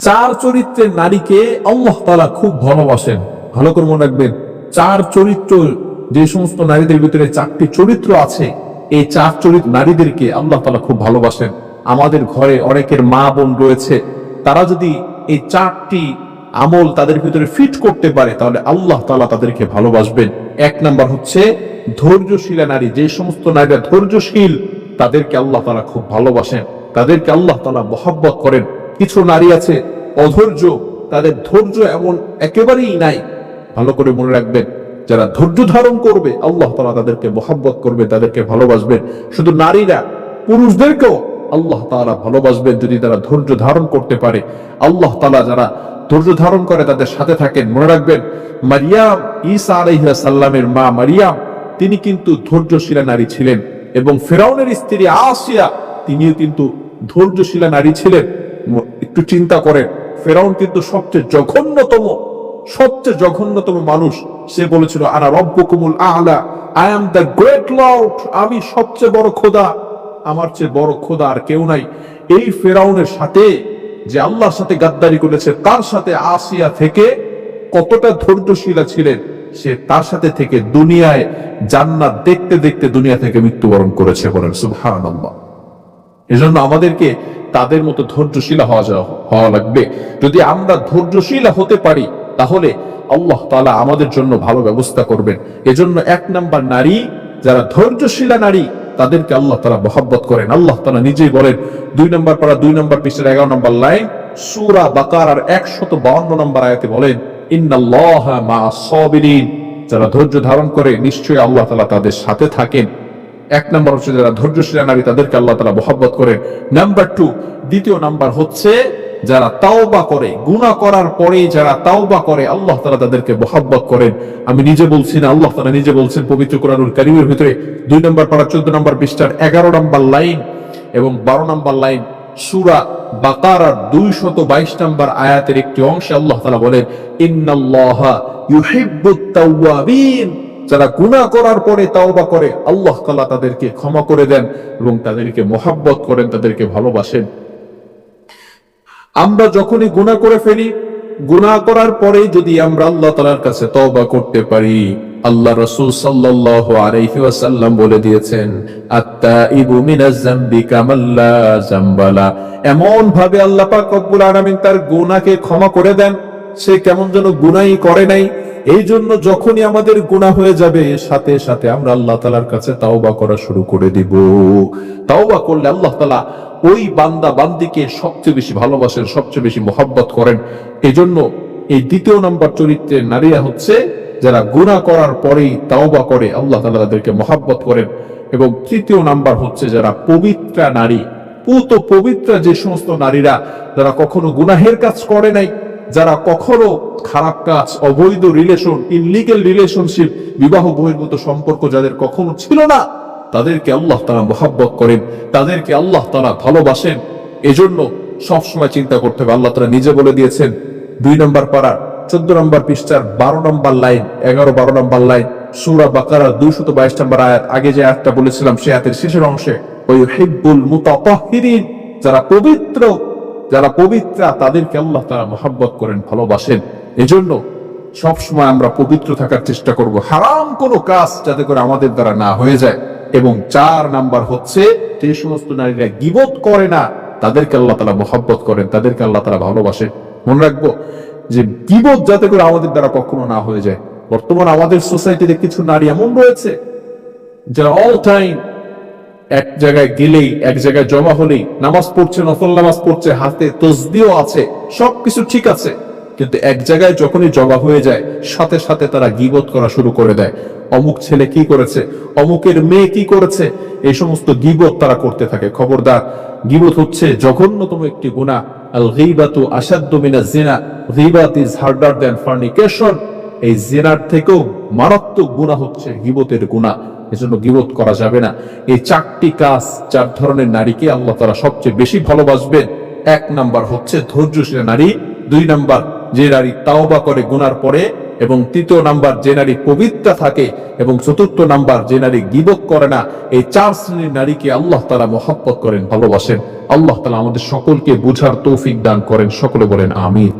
চার চরিত্রের নারীকে আল্লাহ তালা খুব ভালোবাসেন। ভালো করে মনে রাখবেন, চার চরিত্র, যে সমস্ত নারীদের ভিতরে চারটি চরিত্র আছে, এই চার চরিত্র নারীদেরকে আল্লাহ তালা খুব ভালোবাসেন। আমাদের ঘরে অনেকের মা বোন রয়েছে, তারা যদি এই চারটি আমল তাদের ভিতরে ফিট করতে পারে, তাহলে আল্লাহ তালা তাদেরকে ভালোবাসবেন। এক নাম্বার হচ্ছে, ধৈর্যশীলা নারী, যে সমস্ত নারীরা ধৈর্যশীল, তাদেরকে আল্লাহ তালা খুব ভালোবাসেন। তাদেরকে আল্লাহ তালা মহাব্বত করেন। কিছু নারী আছে, অধৈর্য, তাদের ধৈর্য এমন একেবারেই নাই। ভালো করে মনে রাখবেন, যারা ধৈর্য ধারণ করবে, আল্লাহ তালা তাদেরকে মহাব্বত করবে, তাদেরকে ভালোবাসবেন। শুধু নারীরা, পুরুষদেরকেও আল্লাহ তালা ভালোবাসবেন যদি তারা ধৈর্য ধারণ করতে পারে। আল্লাহ তালা যারা ধৈর্য ধারণ করে, তাদের সাথে থাকেন। মনে রাখবেন, মারিয়াম, ঈসা আলহিয়া সাল্লামের মা মারিয়াম, তিনি কিন্তু ধৈর্যশীলা নারী ছিলেন এবং ফেরাউনের স্ত্রী আসিয়া, তিনিও কিন্তু ধৈর্যশীলা নারী ছিলেন। একটু চিন্তা করেন। ফেরাউন কিন্তু সবচেয়ে জঘন্যতম সবচেয়ে জঘন্যতম মানুষ। সে বলেছিল, আনা রব্বকুমুল আলা I am the great lord আমি সবচেয়ে বড় খোদা। আমার চেয়ে বড় খোদা আর কেউ নাই। এই ফেরাউনের সাথে যে আল্লাহর সাথে গাদ্দারি করেছে, তার সাথে আসিয়া থেকে কতটা ধৈর্যশীলা ছিলেন, সে তার সাথে থেকে দুনিয়ায় জান্নাত দেখতে দেখতে দুনিয়া থেকে মৃত্যুবরণ করেছে বলেন, সুবহানাল্লাহ। এজন্য আমাদেরকে তাদের মতো ধৈর্যশীলা হওয়া হওয়া লাগবে। যদি আমরা ধৈর্যশীলা হতে পারি, তাহলে আল্লাহ তাআলা আমাদের জন্য ভালো ব্যবস্থা করবেন। এজন্য এক নাম্বার নারী, যারা ধৈর্যশীলা নারী, তাদেরকে আল্লাহ তালা মহব্বত করেন। আল্লাহ তালা নিজেই বলেন, দুই নম্বর পারা, দুই নম্বর পৃষ্ঠের এগারো নম্বর লাইন, সূরা বাকারার একশত বাউন্ন নম্বর আয়াতে বলেন, ইন্নাল্লাহা মা সাবিরিন। যারা ধৈর্য ধারণ করে, নিশ্চয়ই আল্লাহ তালা তাদের সাথে থাকেন। এক নম্বর হচ্ছে যারা ধৈর্যশীল নারী, তাদেরকে আল্লাহ তালা মহব্বত করেন নাম্বার টু দ্বিতীয় নাম্বার হচ্ছে যারা তাওবা করে, গুনাহ করার পরে যারা তাওবা করে, আল্লাহ তালা তাদেরকে মহব্বত করেন। আমি নিজে বলছি না, আল্লাহ তালা নিজে বলছেন পবিত্র কোরআনুল কারিমের ভিতরে দুই নম্বর পাড়া চোদ্দ নম্বর পৃষ্ঠার এগারো নম্বর লাইন এবং বারো নম্বর লাইন সুরা বাকারার দুইশত বাইশ নম্বর আয়াতের একটি অংশে আল্লাহ তালা বলেন, ইন্নাল্লাহা ইউহিব্বুত তাওয়াবিন। যারা গুনাহ করার পরে তাওবা করে, আল্লাহ তাআলা তাদেরকে ক্ষমা করে দেন এবং তাদেরকে মোহাব্বত করেন, তাদেরকে ভালোবাসেন। আমরা যখনই গুনাহ করে ফেলি, গুনাহ করার পরে যদি আমরা আল্লাহ তাআলার কাছে তওবা করতে পারি, আল্লাহ রাসূল সাল্লাল্লাহু আলাইহি ওয়াসাল্লাম বলে দিয়েছেন, আত্তাইবু মিনাজ যামবি কামাল্লা জামবালা এমন ভাবে আল্লাহ পাক রব্বুল তার গুনাহকে ক্ষমা করে দেন, সে কেমন যেন গুনাই করে নাই। এই জন্য যখনই আমাদের গুনাহ হয়ে যাবে, সাথে সাথে আমরা আল্লাহ তালার কাছে তাওবা করা শুরু করে দিব। তাওবা করলে আল্লাহ তালা ওই বান্দা বান্দিকে সবচেয়ে বেশি ভালোবাসেন, সবচেয়ে বেশি মহব্বত করেন। এই জন্য এই দ্বিতীয় নাম্বার চরিত্রের নারীরা হচ্ছে যারা গুনাহ করার পরেই তাওবা করে, আল্লাহ তালা তাদেরকে মহাব্বত করেন। এবং তৃতীয় নাম্বার হচ্ছে যারা পবিত্রা নারী। পুত পবিত্র যে সমস্ত নারীরা, যারা কখনো গুনাহের কাজ করে নাই যারা কখনো খারাপ কাজ, অবৈধ রিলেশন ইনলিগেল রিলেশনশিপ বিবাহ বহির্ভূত সম্পর্ক যাদের কখনো ছিল না, তাদেরকে আল্লাহ তারা মহাব্বত করেন, তাদেরকে আল্লাহ তারা ভালোবাসেন। এজন্য সবসময় চিন্তা করতে হবে। আল্লাহ তারা নিজে বলে দিয়েছেন, দুই নম্বর পাড়ার চোদ্দ নম্বর পৃষ্ঠার বারো নম্বর লাইন, এগারো বারো নম্বর লাইন, সুরা বাকারার দুইশত বাইশ নম্বর আয়াত। আগে যে আয়াতটা বলেছিলাম, সে আয়াতের শেষের অংশে ওই হিব্বুল মুতাতাহিরিন যারা পবিত্র যারা পবিত্রা, তাদেরকে আল্লাহ তারা মহাব্বত করেন, ভালোবাসেন। এজন্য সবসময় আমরা পবিত্র থাকার চেষ্টা করব। হারাম কোনো কাজ যাতে করে আমাদের দ্বারা না হয়ে যায়। এবং চার নাম্বার হচ্ছে, যে সমস্ত নারীরা গিবত করে না, তাদেরকে আল্লাহ তালা মহাব্বত করেন, তাদেরকে আল্লাহ তালা ভালোবাসেন। মনে রাখব যে গিবত যাতে করে আমাদের দ্বারা কখনো না হয়ে যায়। বর্তমান আমাদের সোসাইটিতে কিছু নারী এমন রয়েছে, যারা অল টাইম এক জায়গায় গেলেই, এক জায়গায় জমা হলেই, নামাজ পড়ছে, নফল নামাজ পড়ছে, হাতে তসবিও আছে, সবকিছু ঠিক আছে। কিন্তু এক জায়গায় যখনই জমা হয়ে যায়, সাথে সাথে তারা গিবত করা শুরু করে দেয়। অমুক ছেলে কি করেছে? অমুকের মেয়ে কি করেছে? এই সমস্ত গিবত তারা করতে থাকে। খবরদার, গিবত হচ্ছে জঘন্যতম একটি গুণা এই জেনার থেকেও মারাত্মক গুণা হচ্ছে গিবতের গুণা এজন্য গিবত করা যাবে না। এই চারটি কাজ, চার ধরনের নারীকে আল্লাহ তারা সবচেয়ে বেশি ভালোবাসবেন। এক নাম্বার হচ্ছে ধৈর্যশীল নারী, দুই নাম্বার যে নারী তাওবা করে গুনার পরে, এবং তৃতীয় নাম্বার যে নারী পবিত্র থাকে, এবং চতুর্থ নাম্বার যে নারী গিবক করে না, এই চার শ্রেণির নারীকে আল্লাহ তালা মহব্বত করেন, ভালোবাসেন। আল্লাহ তালা আমাদের সকলকে বুঝার তৌফিক দান করেন। সকলে বলেন আমির